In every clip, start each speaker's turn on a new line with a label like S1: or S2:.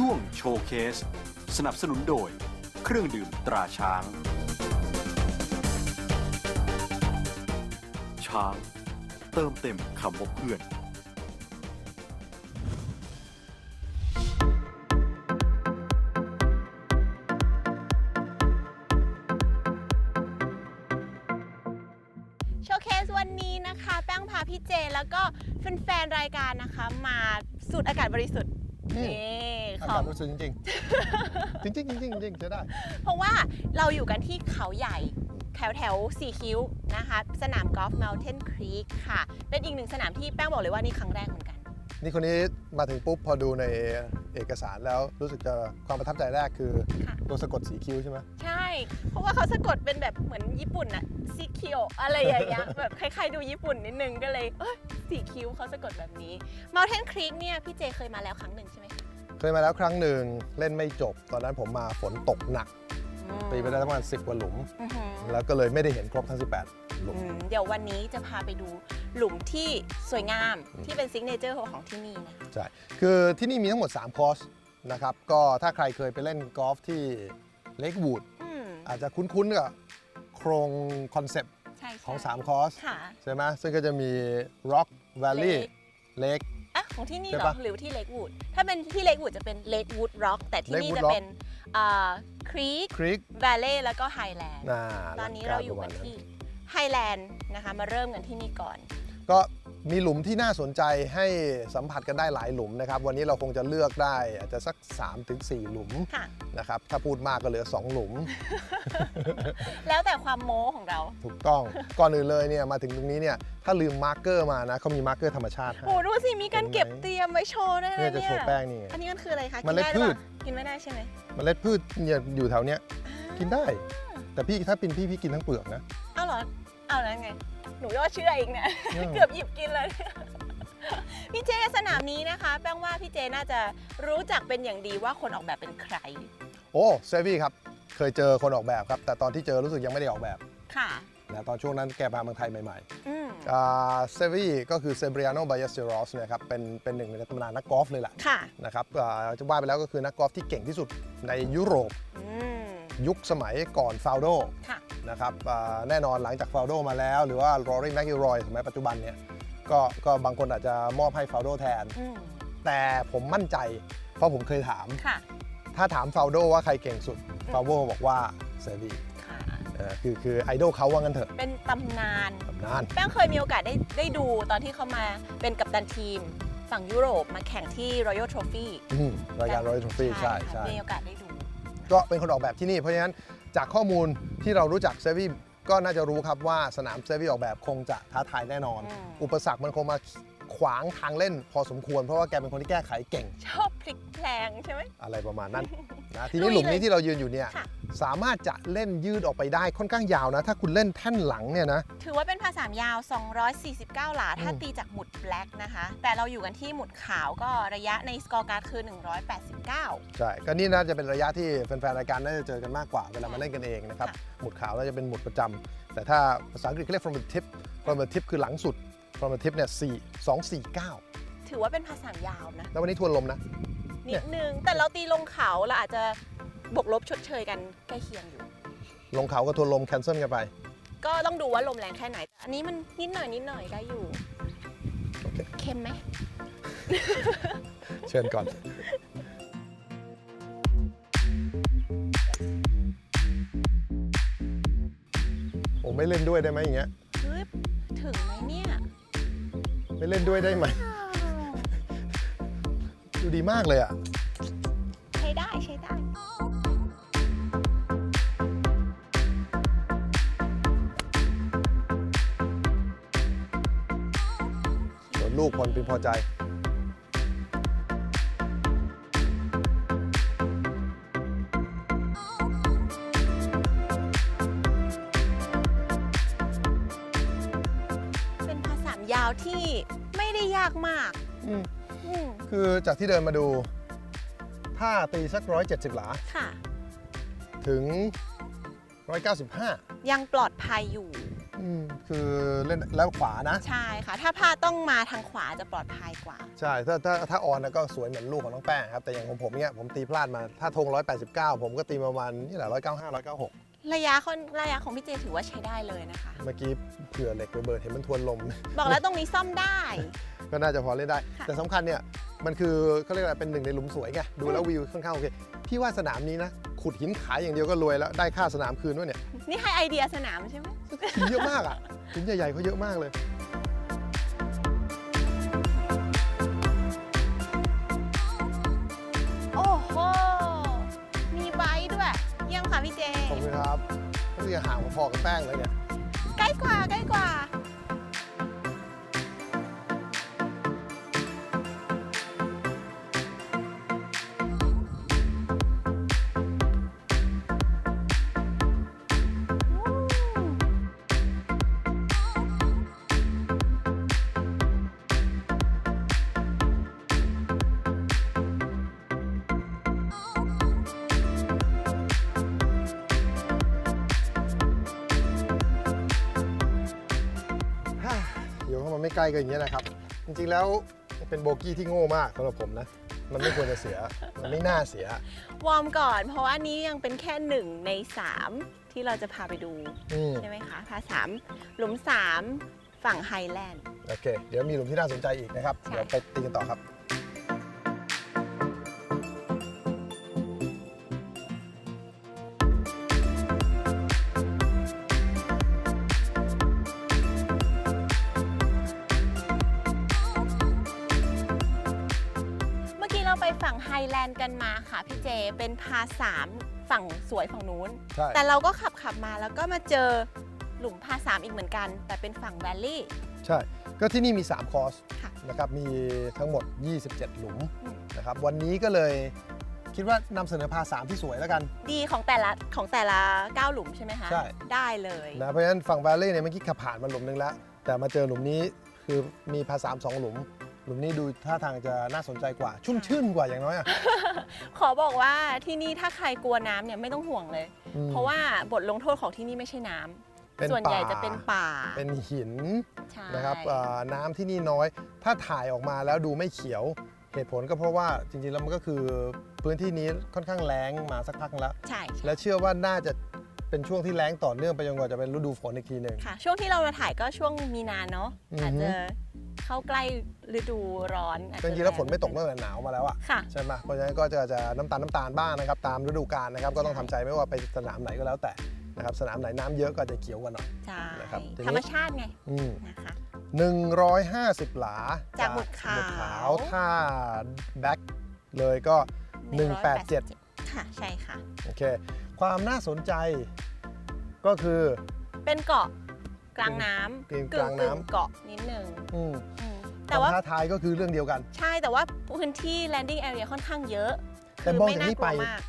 S1: ช่วงโชว์เคส สนับสนุนโดย เครื่องดื่มตราช้าง ช้าง เติมเต็มคำว่าเพื่อน
S2: โชว์เคสวันนี้นะคะ แป้งพาพี่เจแล้วก็แฟนๆรายการนะคะ มาสูดอากาศบริสุทธิ์ นี่
S3: อา
S2: ขอกา
S3: ศรู้สึกจริงๆ จริงๆจริงๆจริงๆจะได้
S2: เพราะว่าเราอยู่กันที่เขาใหญ่แถวแถวสี่คิ้วนะคะ สนามกอล์ฟ Mountain Creek ค่ะ เป็นอีกหนึ่งสนามที่แป้งบอกเลยว่านี่ครั้งแรกเหมือนกัน
S3: นี่คนนี้มาถึงปุ๊บพอดูในเอกสารแล้วรู้สึกจะความประทับใจแรกคือ
S2: ค่ะ
S3: ตัวสะกดสีคิ้วใช่ไหม
S2: ใช่ เพราะว่าเขาสะกดเป็นแบบเหมือนญี่ปุ่นอะซีคิโออะไรอย่างเงี้ย แบบคล้ายๆดูญี่ปุ่นนิดนึงก็เลยเอ้ย สีคิ้วเขาสะกดแบบนี้ Mountain Creek เนี่ยพี่เจเคยมาแล้วครั้งหนึ่งใช่ไหมคะ
S3: เคยมาแล้วครั้งหนึ่งเล่นไม่จบ ตอนนั้นผมมาฝนตกหนัก
S2: อืม
S3: ตีไปได้ประมาณ10กว่าหลุม
S2: อือหือ
S3: แล้วก็เลยไม่ได้เห็นครบทั้ง 18 หลุม
S2: อืมเดี๋ยววันนี้จะพาไปดูหลุมที่สวยงาม
S3: อืม
S2: ที่เป็นซิกเนเจอร์ของที่นี่นะคะ
S3: ใช่ คือที่นี่มีทั้งหมด 3 คอร์สนะครับ ก็ถ้าใครเคยไปเล่นกอล์ฟที่เลกวูด
S2: อืม
S3: อาจจะคุ้นๆกับโครงคอนเซปต์
S2: ใช่ใช่
S3: ของ 3 คอร์ส
S2: ค่ะ
S3: ใช่ไหมซึ่งก็จะมี Rock Valley
S2: Lake
S3: Lake
S2: อะของที่นี่
S3: ใช่
S2: เหรอ
S3: ปะ
S2: หรือที่เลกวูดถ้าเป็นที่เลกวูดจะเป็นเลกวูดร็อกแต่ที่นี่
S3: Lakewood
S2: จะ
S3: Rock
S2: เป็นครีก
S3: Creek
S2: แวลเล่แล้วก็ไฮแลนด์
S3: น่า
S2: ตอนนี้
S3: หลั
S2: เรา
S3: ก
S2: อยู่
S3: ป
S2: กัน
S3: ระมาณ
S2: ที่ไฮแลนด์นะคะ มาเริ่มกันที่นี่ก่อน
S3: ก็ มีหลุมที่น่าสนใจให้สัมผัสกันได้หลายหลุมนะครับ วันนี้เราคงจะเลือกได้อาจจะสัก 3-4 หลุม
S2: ค่ะ
S3: นะครับ ถ้าพูดมากก็เหลือ 2 หลุม
S2: แล้วแต่ความโม้ของเรา
S3: ถูกต้อง ก่อนอื่นเลยเนี่ยมาถึงตรงนี้เนี่ยถ้าลืมมาร์กเกอร์มานะเขามีมาร์กเกอร์ธรรมชาติให้
S2: โอ้ดูสิมีการเก็บ
S3: เห็นไหม
S2: เตรียมไว้โชว์ด้วยนะ
S3: เนี่ยจะ
S2: เนี่
S3: โช
S2: ย
S3: ว์แป้งนี่ไง
S2: อันนี้มันคืออะไรคะ
S3: เมล็ด
S2: กินได้หรือเป
S3: พื
S2: ล่า
S3: ช
S2: กินไม่ได้ใช่ไหม
S3: เมล็ดพืชเนี่ยอยู่แถวเนี้ยกินได้ แต่พี่ถ้าเป็นพี่พี่กินทั้งเปลือกนะ
S2: เอาเหรอเอาแล้วไง หนูยอดเชื่ออีกเนี่ย
S3: อืม
S2: เกือบหยิบกินเลยพี่เจสนามนี้นะคะ แป้งว่าพี่เจน่าจะรู้จักเป็นอย่างดีว่าคนออกแบบเป็นใคร
S3: โอ้เซฟี่ครับ เคยเจอคนออกแบบครับ แต่ตอนที่เจอรู้สึกยังไม่ได้ออกแบบ
S2: ค่ะ
S3: นะตอนช่วงนั้นแกมาเมืองไทยใหม่
S2: อืม
S3: ๆเซฟี่ก็คือเซเบริอาโนบายเซโรสนะครับเป็นเป็นหนึ่งในตำนานนักกอล์ฟเลยแหละ
S2: ค่ะ
S3: นะครับอ่าจะว่าไปแล้วก็คือนักกอล์ฟที่เก่งที่สุดในยุโรป
S2: อืม
S3: ยุคสมัยก่อนฟาวโด
S2: ค่ะ
S3: นะครับอ่าแน่นอนหลังจากฟาวโดมาแล้ว หรือว่ารอรี่แมคกิรอยสมัยปัจจุบันเนี่ยก็ก็บางคนอาจจะมอบให้ฟาวโดแทน
S2: อืม
S3: แต่ผมมั่นใจ เพราะผมเคยถาม
S2: ค่ะ
S3: ถ้าถามฟาวโดว่าใครเก่งสุดฟาวโดบอกว่าเซบี
S2: ค่ะ
S3: คือคือไอดอลเขาว่างั้นเถอะ
S2: เป็นตำนาน
S3: ตำนาน
S2: แป้งเคยมีโอกาสได้ได้ดูตอนที่เขามาเป็นกัปตันทีม ฝั่งยุโรปมาแข่งที่ Royal Trophy
S3: อืมรายการรอยทรฟี่ใช่
S2: ค่ะ
S3: ใช่
S2: มีโอกาสได้ดู
S3: ก็เป็นคนออกแบบที่นี่เพราะฉะนั้น จากข้อมูลที่เรารู้จักเซฟี่ก็น่าจะรู้ครับว่าสนามเซฟี่ออกแบบคงจะท้าทายแน่นอน
S2: อืม
S3: อุปสรรคมันคงมา ขวางทางเล่นพอสมควร เพราะว่าแกเป็นคนที่แก้ไขเก่ง
S2: ชอบพลิกแพลงใช่ไหม
S3: อะไรประมาณนั้นนะที
S2: ลุ
S3: นี้
S2: ย
S3: หลุม
S2: เลย
S3: นี้ที่เรายืนอยู่เนี่ย
S2: ค่ะ
S3: สามารถจะเล่นยืดออกไปได้ค่อนข้างยาวนะ ถ้าคุณเล่นแท่นหลังเนี่ยนะ
S2: ถือว่าเป็นภาษามยาว 249 หลา ถ้า
S3: อืม
S2: ตีจากหมุดแบล็กนะคะ แต่เราอยู่กันที่หมุดขาวก็ระยะในสกอร์การ์ดคือ 189
S3: ใช่ก็นี่น่าจะเป็นระยะที่แฟนๆรายการน่าจะเจอกันมากกว่าเวลามา
S2: ค่ะ
S3: เล่นกันเองนะครับ
S2: ค่ะ
S3: หมุดขาวน่าจะเป็นหมุดประจำแต่ถ้าภาษาอังกฤษเขาเรียก from the tip from the tip คือหลังสุด from the tip เนี่ย4 2 4 9
S2: ถือว่าเป็นภาษามยาวนะ
S3: แล้ววันนี้ทวนลมนะ
S2: นิดนึง แต่เราตีลงเขาเราอาจจะบวกลบชดเชยกันใกล้เคียงอยู่
S3: ลงเขาก็ทวนลมแคนเซิลกันไป
S2: ก็ต้องดูว่าลมแรงแค่ไหนแต่อันนี้มันนิดหน่อยนิดหน่อยได้อยู่
S3: โอเค
S2: เค็มไหม
S3: เชิญก่อนผมไม่เล่นด้วยได้ไหมอย่างเงี้ย
S2: ฮึบถึงไหมเนี่ย
S3: ไม่เล่นด้วยได้ไหม ดูดีมากเลยอะ
S2: ใช้ได้ใช้ได้
S3: ส่วนลูกพลพึงพอใจา
S2: ษามยาวที่ไม่ได้ยากมาก
S3: อืม
S2: อืม
S3: คือจากที่เดินมาดู ถ้าตีสัก 170 หลา
S2: ค่ะ
S3: ถึง 195
S2: ยังปลอดภัยอยู่
S3: อืมคือเล่นแล้วขวานะ
S2: ใช่ค่ะ ถ้าพลาดต้องมาทางขวาจะปลอดภัยกว่า
S3: ใช่ ถ้าถ้าถ้าออนนะก็สวยเหมือนลูกของน้องแป้งครับ แต่อย่างของผมเนี่ยผมตีพลาดมา ถ้าธง189 ผมก็ตีประมาณนี่แหละ195 196
S2: ระยะคนระยะของพี่เจถือว่าใช้ได้เลยนะคะ
S3: เมื่อกี้เผื่อเหล็กระเบิดเห็นมันทวนลม
S2: บอกแล้วตรงนี้ซ่อมได้
S3: ก็น่าจะพอเล่นได้
S2: ค่ะ
S3: แต่สำคัญเนี่ยมันคือเขาเรียกอะไรเป็นหนึ่งในหลุมสวยไงดูแล้ววิวค่อนข้างโอเคพี่ว่าสนามนี้นะขุดหินขายอย่างเดียวก็รวยแล้วได้ค่าสนามคืนด้วยเนี่ย
S2: นี่ให้ไอเดียสนามใช่ไหม
S3: หินเยอะมากอะหินใหญ่ๆเขาเยอะมากเลย
S2: จะ
S3: ห่างพอๆกับแป้งเลยเนี่ย
S2: ใกล้กว่าใกล้กว่า
S3: เดี๋ยวมันไม่ใกล้กันอย่างเงี้ยนะครับ จริงๆแล้วเป็นโบกี้ที่โง่มากสำหรับผมนะ มันไม่ควรจะเสีย มันไม่น่าเสีย
S2: วอร์มก่อน เพราะว่าอันนี้ยังเป็นแค่หนึ่งในสามที่เราจะพาไปดู
S3: อืม
S2: ใช่ไหมคะ พาสามหลุมสามฝั่งไฮแลนด์
S3: โอเค เดี๋ยวมีหลุมที่น่าสนใจอีกนะครับ
S2: ใช่
S3: เดี๋ยวไปตีกันต่อครับ
S2: ไปฝั่งไฮแลนด์กันมาค่ะพี่เจเป็นพาสามฝั่งสวยฝั่งนู้น
S3: ใช่
S2: แต่เราก็ขับขับมาแล้วก็มาเจอหลุมพาสามอีกเหมือนกัน แต่เป็นฝั่งแวลลี่
S3: ใช่ ก็ที่นี่มี 3 คอร์ส
S2: ค่ะ
S3: นะครับ มีทั้งหมด 27 หลุม
S2: อืม
S3: นะครับ วันนี้ก็เลยคิดว่านำเสนอพาสามที่สวยแล้วกัน
S2: ดีของแต่ละของแต่ละเก้าหลุมใช่ไหมคะ
S3: ใช่
S2: ได้เลย
S3: นะ เพราะฉะนั้นฝั่ง v าเล่เนี่ยเมื่อกี้ขับผ่านมาหลุมหนึงแล้ว แต่มาเจอหลุมนี้คือมีพาสามสองหลุม หลุมนี้ดูท่าทางจะน่าสนใจกว่า ชุ่มชื่นกว่าอย่างน้อยอะ
S2: ขอบอกว่าที่นี่ถ้าใครกลัวน้ำเนี่ยไม่ต้องห่วงเลย
S3: อืม
S2: เพราะว่าบทลงโทษของที่นี่ไม่ใช่น้ำ
S3: เป็น
S2: ส่วนใหญ่
S3: ป่า
S2: จะเป็นป่า
S3: เป็นหิน
S2: ใช่
S3: นะครับเอ่อน้ำที่นี่น้อย ถ้าถ่ายออกมาแล้วดูไม่เขียว เหตุผลก็เพราะว่าจริงๆแล้วมันก็คือพื้นที่นี้ค่อนข้างแล้งมาสักพักแล้ว
S2: ใช่ใช่
S3: และเชื่อว่าน่าจะเป็นช่วงที่แล้งต่อเนื่องไปจนกว่าจะเป็นฤดูฝนอีกทีหนึ่ง
S2: ค่ะ ช่วงที่เรามาถ่ายก็ช่วงมีนาเนาะ
S3: อือฮึ
S2: อาจจะ เข้าใกล้ฤดูร้อนอาจ
S3: จ
S2: จะ
S3: ริงๆแล้วฝนไม่ตกตั้งแต่หนาวมาแล้วอะ
S2: ค่ะ
S3: ใช่ไหมเพราะฉะนั้นก็จะจะน้ำตาลน้ำตาลบ้างนะครับตามฤดูกาลนะครับก็ต้อง
S2: ใช่
S3: ทำใจไม่ว่าไปสนามไหนก็แล้วแต่นะครับสนามไหนน้ำเยอะก็จะเขียวกว่าหน่อย
S2: ใช่
S3: นะครับทีนี้
S2: ธรรมชาติไง
S3: อืม
S2: นะคะ
S3: 150 หลา
S2: จากหมุดขาว
S3: หมุดขาว ถ้าแบ็คเลยก็ 187
S2: ค่ะใช่ค่ะ
S3: โอเค ความน่าสนใจก็คือ
S2: เป็นเกาะ กลางน้
S3: เกาะำกลางน้ำ
S2: ๆเกาะนิดนึง
S3: อืม
S2: อืม
S3: แต่
S2: แต่
S3: ว่า
S2: ว่า
S3: ท้าทายก็คือเรื่องเดียวกัน
S2: ใช่แต่ว่าพื้นที่ landing area ค่อนข้างเยอะ
S3: แต่
S2: คือ
S3: มอง
S2: ไม่
S3: จาก
S2: น่า
S3: นี้
S2: ก
S3: ไป
S2: ลัวมาก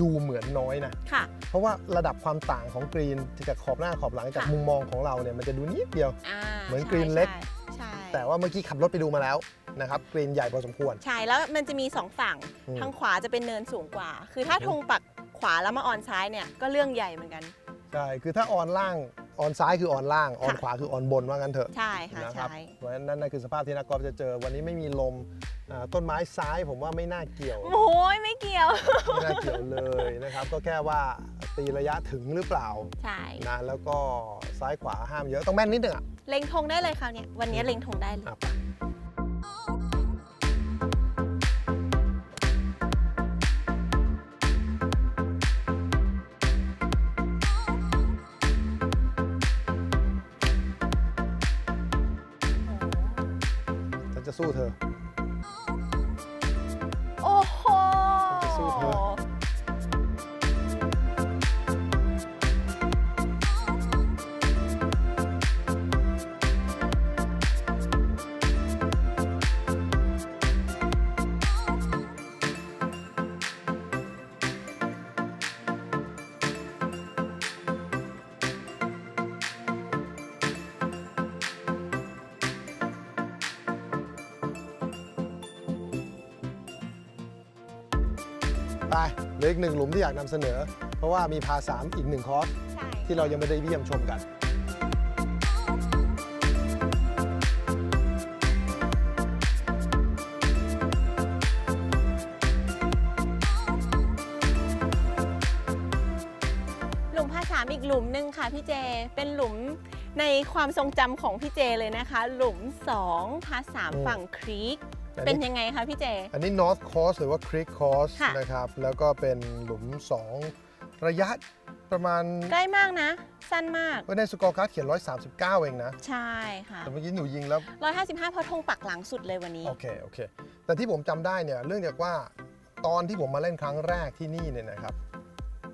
S3: ดูเหมือนน้อยนะ
S2: ค่ะ
S3: เพราะว่าระดับความต่างของกรีนจากขอบหน้าขอบหลังจาก
S2: ค่ะ
S3: มุมมองของเราเนี่ยมันจะดูนิดเดียว
S2: อ่า
S3: เหมือน
S2: ใช่
S3: กรีนเล็ก
S2: ใช่
S3: แต่ว่าเมื่อกี้ขับรถไปดูมาแล้วนะครับกรีนใหญ่พอสมควร
S2: ใช่แล้วมันจะมีสองฝั่ง
S3: อืม
S2: ทางขวาจะเป็นเนินสูงกว่า คือถ้าธงปักขวาแล้วมาออนซ้ายเนี่ยก็เรื่องใหญ่เหมือนกัน
S3: ใช่ คือถ้าออนล่าง ออนซ้ายคือออนล่าง ออน
S2: ค่ะ
S3: ขวาคือออนบนว่างั้นเถอะ
S2: ใช่ค่ะ
S3: นะครับ
S2: ใช่
S3: เพราะฉะนั้นนั่นคือสภาพที่นักกอล์ฟจะเจอ วันนี้ไม่มีลมอ่าต้นไม้ซ้ายผมว่าไม่น่าเกี่ยว
S2: โอ้ยไม่เกี่ยว
S3: ไม่น่าเกี่ยวเลยนะครับ ก็แค่ว่าตีระยะถึงหรือเปล่า
S2: ใช่
S3: นะแล้วก็ซ้ายขวาห้ามเยอะต้องแม่นนิดนึงอะ
S2: เล็งธงได้เลยคราวเนี้ยวันนี้เล็งธงได้เลย
S3: อะ ไเหลืออีกหนึ่งหลุมที่อยากนำเสนอ เพราะว่ามีพาสามอีกหนึ่งคอร์สที่เรายังไม่ได้เยี่ยมชมกัน หลุมพาสาม
S2: อีกหลุมหนึ่งค่ะพี่เจ เป็นหลุมในความทรงจำของพี่เจเลยนะคะ หลุม2พาสามฝั่งครีก เป็น
S3: นี้
S2: ยังไงคะพี่เจ
S3: อันนี้ North Coast หรือว่า Creek Coast
S2: ค่ะ
S3: นะครับ แล้วก็เป็นหลุม 2 ระยะประมาณ
S2: ใกล้มากนะ สั้นมาก
S3: ว่าในสกอร์การ์ดเขียน 139 เองนะ
S2: ใช่ค่ะ
S3: แต่เมื่อกี้หนูยิงแล้ว
S2: 155เพราะธงปักหลังสุดเลยวันนี้
S3: โอเค โอเค แต่ที่ผมจำได้เนี่ยเรื่องจากว่าตอนที่ผมมาเล่นครั้งแรกที่นี่เนี่ยนะครับ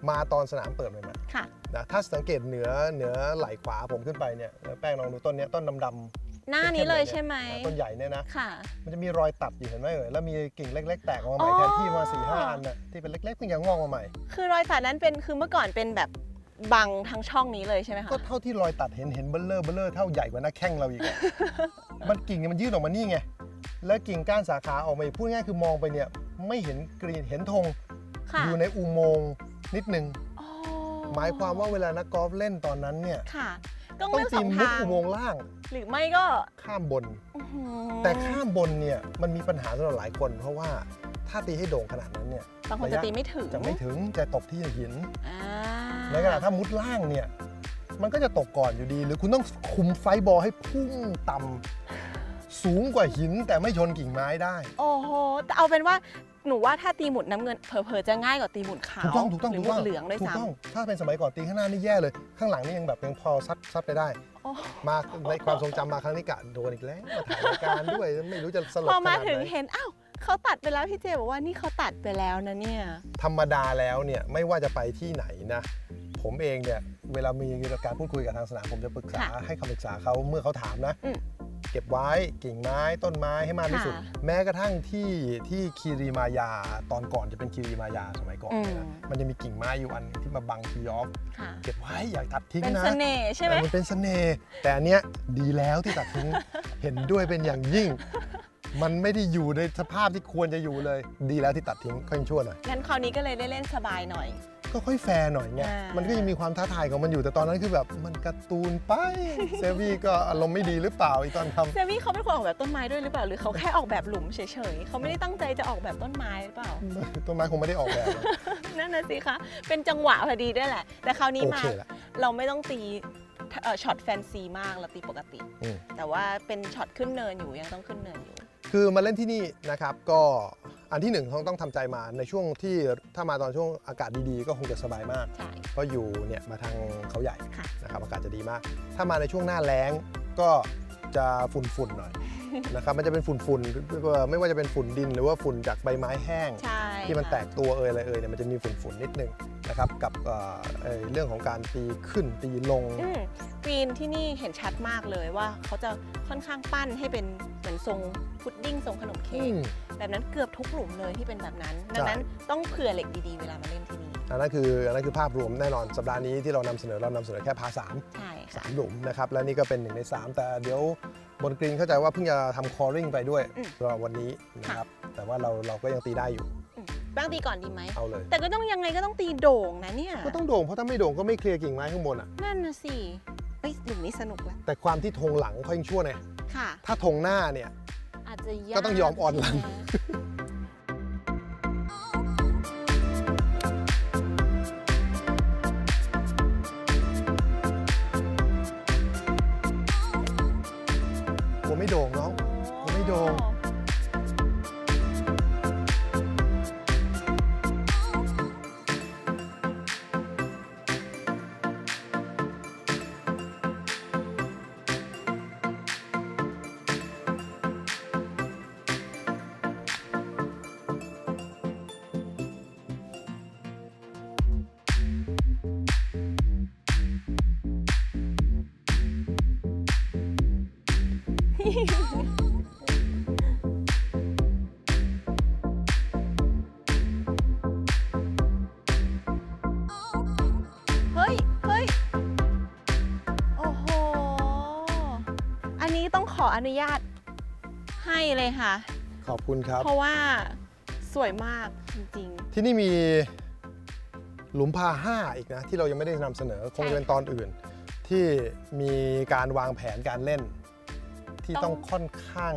S3: มาตอนสนามเปิดใหม่
S2: ค่ะ
S3: ๆนะถ้าสังเกตเหนือเหนือไหล่ขวาผมขึ้นไปเนี่ยแล้วแป้งลองดูต้นเนี้ยต้นดำๆ
S2: หน้านี้เลยใช่ไหม
S3: ต้นใหญ่เนี่ยนะ
S2: ค่ะ
S3: มันจะมีรอยตัดอยู่เห็นไหมเอ่ยแล้วมีกิ่งเล็ก ๆ แตกออกมาใหม่
S2: อ๋อ
S3: แทนที่มาสี่ห้าอันน่ะที่เป็นเล็กๆเพิ่งจะงอกมาใหม่
S2: คือรอยตัดนั้นเป็นคือเมื่อก่อนเป็นแบบบังทั้งช่องนี้เลยใช่ไหมคะ
S3: ก็เท่าที่รอยตัดเห็นเห็นเบลเลอร์เบลเลอร์เท่าใหญ่กว่าหน้าแข้งเราอีกอะมันกิ่งเนี่ยมันยื่นออกมานี่ไงแล้วกิ่งก้านสาขาออกมาอีกพูดง่ายๆคือมองไปเนี่ยไม่เห็นกรีนเห็นธง
S2: ค่ะ
S3: อยู่ในอุโมงค์นิดนึง
S2: อ๋อ
S3: หมายความว่าเวลานักกอล์ฟเล่นตอนนั้นเนี่ย
S2: ค่ะ ต้อง
S3: ต้อง
S2: เลือกส
S3: ตี
S2: อง
S3: มุด
S2: ทาง
S3: อุโมงค์ล่าง
S2: หรือไม่ก็
S3: ข้ามบน
S2: อื้อหือ
S3: แต่ข้ามบนเนี่ยมันมีปัญหาสำหรับหลายคน เพราะว่าถ้าตีให้โด่งขนาดนั้นเนี่ย
S2: บางคนจะตีไม่ถึง
S3: จะไม่ถึงจะตกที่หิน
S2: อ่า
S3: ในขณะถ้ามุดล่างเนี่ยมันก็จะตกก่อนอยู่ดี หรือคุณต้องคุมไฟบอลให้พุ่งต่ำสูงกว่าหินแต่ไม่ชนกิ่งไม้ได้
S2: โอ้โหแต่เอาเป็นว่า หนูว่าถ้าตีหมุดน้ำเงินเผลอๆจะง่ายกว่าตีหมุดขาว
S3: ถูกต้องถูกต้อง
S2: หรือ
S3: ถู
S2: ห
S3: ก
S2: มุ
S3: ต้อง
S2: ดเหลืองด้วย
S3: ถูก
S2: ซ้
S3: ต้องถ้าเป็นสมัยก่อนตีข้างหน้านี่แย่เลย ข้างหลังนี่ยังแบบยังพอซัดซัดไปได้ำ
S2: โอ้
S3: มาในความทรงจำมาครั้งนี้กะโดนอีกแล้วมาถ่ายรายการด้วยไม่รู้จะสลบ
S2: พอ
S3: ข
S2: มา
S3: นาด
S2: ถึง
S3: ไหน
S2: เห็นอ้าวเขาตัดไปแล้วพี่เจบอกว่านี่เขาตัดไปแล้วนะเนี่ย
S3: ธรรมดาแล้วเนี่ยไม่ว่าจะไปที่ไหนนะ ผมเองเนี่ยเวลามีการพูดคุยกับทางสนามผมจะปรึกษา
S2: ค่ะ
S3: ให้คำปรึกษาเขาเมื่อเขาถามนะ
S2: อืม
S3: เก็บไว้กิ่งไม้ต้นไม้ให้มากที่สุด
S2: ค่ะ
S3: แม้กระทั่งที่ที่คีรีมายาตอนก่อนจะเป็นคีรีมายาสมัยก่อนเนี่ยนะ
S2: อืม
S3: มันจะมีกิ่งไม้อยู่อันที่มาบังทีออฟ
S2: ค่ะ
S3: เก็บไว้อย่าตัดทิ้ง
S2: เป็น
S3: นะ
S2: เสน่ห์ใช่ไหม
S3: เออมันเป็นเสน่ห์แต่อันเนี้ยดีแล้วที่ตัดทิ้ง เห็นด้วยเป็นอย่างยิ่ง มันไม่ได้อยู่ในสภาพที่ควรจะอยู่เลย ดีแล้วที่ตัดทิ้งค่อยชั่วหน่อย
S2: งั้นคราวนี้ก็เลยได้เล่นสบายหน่อย
S3: ก็ค่อยแฟร์หน่อยไง
S2: อ่ามั
S3: มันก็ยังมีความท้าทายของมันอยู่ แต่ตอนนั้นคือแบบมันการ์ตูนไป เซฟี่ก็อารมณ์ไม่ดีหรือเปล่าอีตอนท
S2: เซวี่เขาเป็นคนออกแบบต้นไม้ด้วยหรือเปล่า หรือเขาแค่ออกแบบหลุมเฉยๆเขาไม่ได้ตั้งใจจะออกแบบต้นไม้หรือเปล่าำ
S3: ต้นไม้คงไม่ได้ออกแบบหรอก
S2: นั่นน่ะสิคะ เป็นจังหวะพอดีด้วยแหละ แต่คราวนี้
S3: โอ
S2: มา
S3: เคละ
S2: เราไม่ต้องตีเอ่อช็อตแฟนซีมากเราตีปกติ
S3: อืม
S2: แต่ว่าเป็นช็อตขึ้นเนินอยู่ยังต้องขึ้นเนินอยู่
S3: คือมาเล่นที่นี่นะครับก็อันที่หนึ่งต้องต้องทำใจมาในช่วงที่ถ้ามาตอนช่วงอากาศดีๆ ก็คงจะสบายมาก
S2: ใช่
S3: เพราะอยู่เนี่ยมาทางเขาใหญ่
S2: ค่ะ
S3: นะครับอากาศจะดีมาก ถ้ามาในช่วงหน้าแล้งก็จะฝุ่นๆหน่อย นะครับมันจะเป็นฝุ่นๆไม่ว่าจะเป็นฝุ่นดิน หรือว่าฝุ่นจากใบไม้แห้ง
S2: ใช่
S3: ที่มัน
S2: ค่ะ
S3: แตกตัวเอยอะไรเอยเนี่ยมันจะมีฝุ่นๆนิดนึง นะครับกับเอ่อเอ่อเรื่องของการตีขึ้นตีลง
S2: อืมกรีนที่นี่เห็นชัดมากเลยว่าเขาจะค่อนข้างปั้นให้เป็นเหมือนทรงพุดดิ้งทรงขนมเค้
S3: อื
S2: ก
S3: ม
S2: แบบนั้นเกือบทุกหลุมเลยที่เป็นแบบนั้น ดังนั้นต้องเผื่อเหล็กดีๆ เวลามาเล่นที่นี่
S3: อันนั้นคืออันนั้นคือภาพรวมแน่นอนสัปดาห์นี้ที่เรานำเสนอเรานำเสนอแค่พาสาม
S2: ใช่ค่ะ
S3: สามหลุมนะครับและนี่ก็เป็นหนึ่งใน 3 แต่เดี๋ยวบนกรีนเข้าใจว่าเพิ่งจะทำคอริ่งไปด้วย
S2: อืม
S3: สำหรับวันนี้นะครับแต่ว่าเราเราก็ยังตีได้อยู่
S2: อืมบ้างตีก่อนดีไหม
S3: เอาเลย
S2: แต่ก็ต้องยังไงก็ต้องตีโด่งนะเนี่ย
S3: ก็ต้องโด่งเพราะถ้าไม่โด่งก็ไม่เคลียร์กิ่งไม้ข้างบนอะ
S2: นั่นนะสิเฮ้ยหลุมนี้สนุกแล้ว
S3: แต่ความที่ธงหลังค่อยชั่วไง
S2: ค่ะ
S3: ถ้าธงหน้าเนี่ย
S2: อาจจะยาก
S3: ก็ต้องยอมอ่อนหลัง
S2: ใช่ไเฮ้ย เฮ้ย โอ้โห อันนี้ต้องขออนุญาตให้เลยค่ะ
S3: ขอบคุณครับ
S2: เพราะว่าสวยมากจริง
S3: ที่นี่มีหลุมพาห้าอีกนะ ที่เรายังไม่ได้นำเสนอคงจะเป็นตอนอื่น ที่มีการวางแผนการเล่น ที่ต้องค่อนข้าง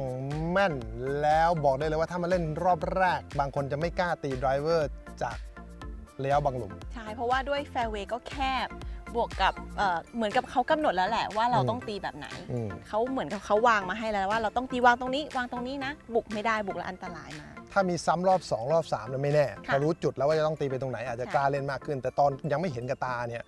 S3: แม่น แล้วบอกได้เลยว่าถ้ามาเล่นรอบแรก บางคนจะไม่กล้าตีไดรเวอร์จากเลี้ยวบางหลุม
S2: ๆใช่ เพราะว่าด้วยแฟร์เวย์ก็แคบบวกกับเอ่อเหมือนกับเขากำหนดแล้วแหละว่าเรา
S3: อืม
S2: ต้องตีแบบไหน
S3: อืม
S2: เขาเหมือนกับเขาวางมาให้แล้วว่าเราต้องตีวางตรงนี้ วางตรงนี้นะ บุกไม่ได้บุกแล้วอันตรายมาก
S3: ถ้ามีซ้ำรอบ 2 รอบ3เนี่ยไม่แน่
S2: ค่ะ
S3: พอรู้จุดแล้วว่าจะต้องตีไปตรงไหนอาจจะ
S2: ค่ะ
S3: กล้าเล่นมากขึ้น แต่ตอนยังไม่เห็นกับตาเนี่ย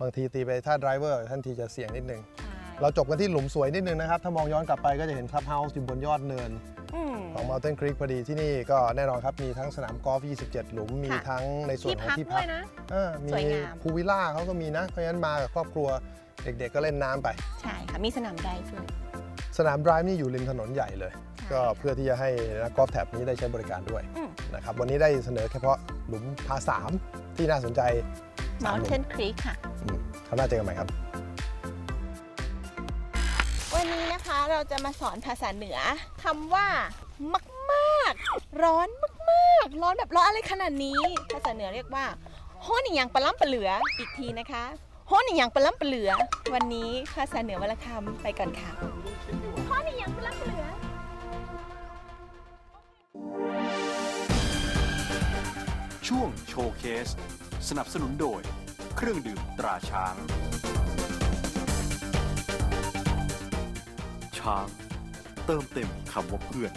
S3: บางทีตีไปถ้าไดรเวอร์ท่านทีจะเสี่ยงนิดนึง
S2: ใช่
S3: เราจบกันที่หลุมสวยนิดนึงนะครับ ถ้ามองย้อนกลับไปก็จะเห็นคลับเฮาส์อยู่บนยอดเนิน
S2: อืม
S3: ของ Mountain Creek พอดีที่นี่ก็แน่นอนครับ มีทั้งสนามกอล์ฟ 27 หลุม มี
S2: ค่ะ
S3: ทั้งในส่วน
S2: ที่
S3: ของ
S2: พัก
S3: ที่
S2: ด้
S3: พั
S2: ว
S3: ก
S2: ยนะ
S3: เออมี
S2: สวยงาม
S3: พูลวิลล่าเขาก็มีนะ เพราะฉะนั้นมากับครอบครัวเด็กๆก็เล่นน้ำไป
S2: ใช่ค่ะ มีสนามไดฟ์ด้วย
S3: สนามดรายนี่อยู่ริมถนนใหญ่เลย
S2: ใช่
S3: ก็เพื่อที่จะให้นักกอล์ฟแถบนี้ได้ใช้บริการด้วย
S2: อืม
S3: นะครับวันนี้ได้เสนอเฉพาะหลุมพาสามที่น่าสนใจสามหลุม
S2: Mountain Creek ค่ะ
S3: อืมคราวหน้าเจอกันใหม่ครับ
S2: เราจะมาสอนภาษาเหนือคำว่ามากมากๆร้อนมากๆ ร้อนแบบร้อนอะไรขนาดนี้ ภาษาเหนือเรียกว่าโฮนิยังปลาล้ำปลาเหลืออีกทีนะคะโฮนิยังปลาล้ำปลาเหลือ วันนี้ภาษาเหนือวรรณคำไปก่อนค่ะโฮนิยังปลาล้ำปลาเหลือ
S1: ช่วงโชว์เคส สนับสนุนโดย เครื่องดื่มตราช้าง ช้าง เติมเต็มคำว่าเพื่อน